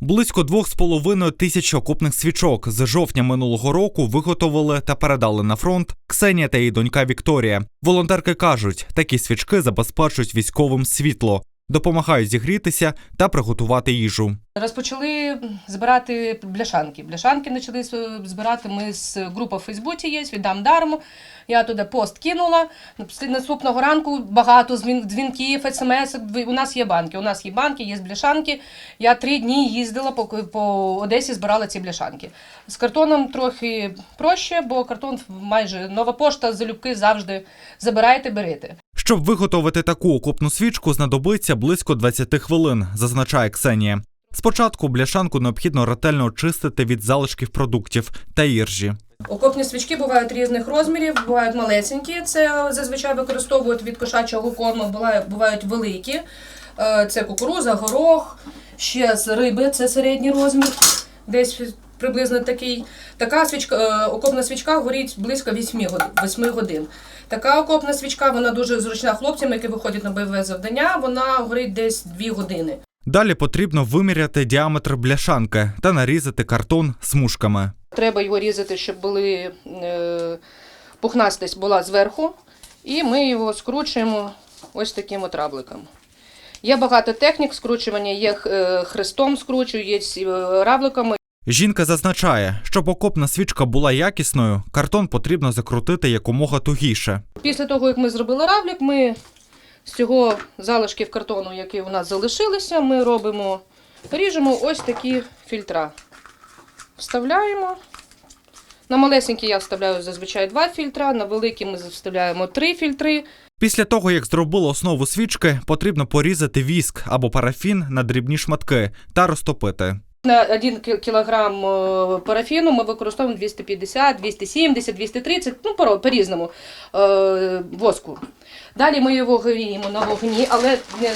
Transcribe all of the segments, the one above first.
Близько двох з половиною тисяч окопних свічок з жовтня минулого року виготовили та передали на фронт Ксенія та її донька Вікторія. Волонтерки кажуть, такі свічки забезпечують військовим світло, допомагають зігрітися та приготувати їжу. Розпочали збирати бляшанки. Бляшанки почали збирати. Ми з група в Фейсбуці є, віддам дарму. Я туди пост кинула. Наступного ранку багато дзвінків, смс. У нас є банки. У нас є банки, є бляшанки. Я три дні їздила по, по Одесі, збирала ці бляшанки. З картоном трохи проще, бо картон майже нова пошта, залюбки завжди забирайте, берете. Щоб виготовити таку окопну свічку, знадобиться близько 20 хвилин, зазначає Ксенія. Спочатку бляшанку необхідно ретельно очистити від залишків продуктів та іржі. Окопні свічки бувають різних розмірів, бувають малесенькі, це зазвичай використовують від кошачого корму, бувають, великі. Е, Це кукуруза, горох, ще з риби, це середній розмір, десь приблизно такий. Така свічка, е, окопна свічка горить близько 8 годин. 8 годин. Така окопна свічка, вона дуже зручна хлопцям, які виходять на бойове завдання, вона горить десь 2 години. Далі потрібно виміряти діаметр бляшанки та нарізати картон смужками. Треба його різати, щоб були е, пухнастість була зверху. І ми його скручуємо ось таким от рабликом. Є багато технік скручування, є е, хрестом скручую, є е, равликами. Жінка зазначає, щоб окопна свічка була якісною, картон потрібно закрутити якомога тугіше. Після того, як ми зробили равлик, ми з цього залишків картону, які у нас залишилися, ми робимо, ріжемо ось такі фільтра. Вставляємо. На малесенькі я вставляю зазвичай два фільтра, на великі ми вставляємо три фільтри. Після того, як зробили основу свічки, потрібно порізати віск або парафін на дрібні шматки та розтопити. На 1 кілограм е, парафіну ми використовуємо 250, 270, 230, ну по- по-різному е, воску. Далі ми його гріємо на вогні, але не,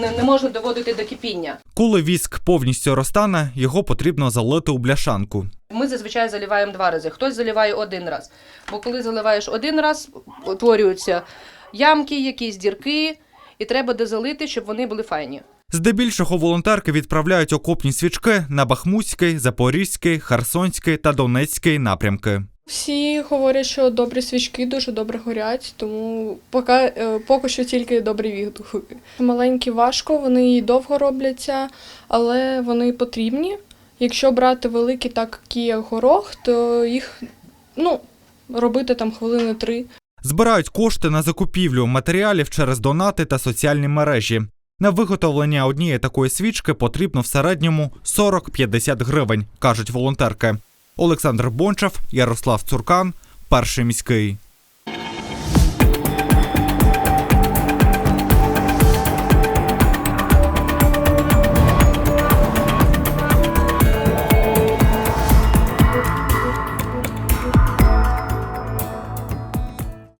не, не можна доводити до кипіння. Коли віск повністю розтане, його потрібно залити у бляшанку. Ми зазвичай заливаємо два рази. Хтось заливає один раз. Бо коли заливаєш один раз, утворюються ямки, якісь дірки, і треба дозалити, щоб вони були файні. Здебільшого волонтерки відправляють окопні свічки на Бахмутський, Запорізький, Херсонський та Донецький напрямки. Всі говорять, що добрі свічки дуже добре горять, тому поки, е, поки що тільки добрі відгуки. Маленькі важко, вони і довго робляться, але вони потрібні. Якщо брати великі, такі як горох, то їх ну, робити там хвилини три. Збирають кошти на закупівлю матеріалів через донати та соціальні мережі. На виготовлення однієї такої свічки потрібно в середньому 40-50 гривень, кажуть волонтерки. Олександр Бончав, Ярослав Цуркан, перший міський.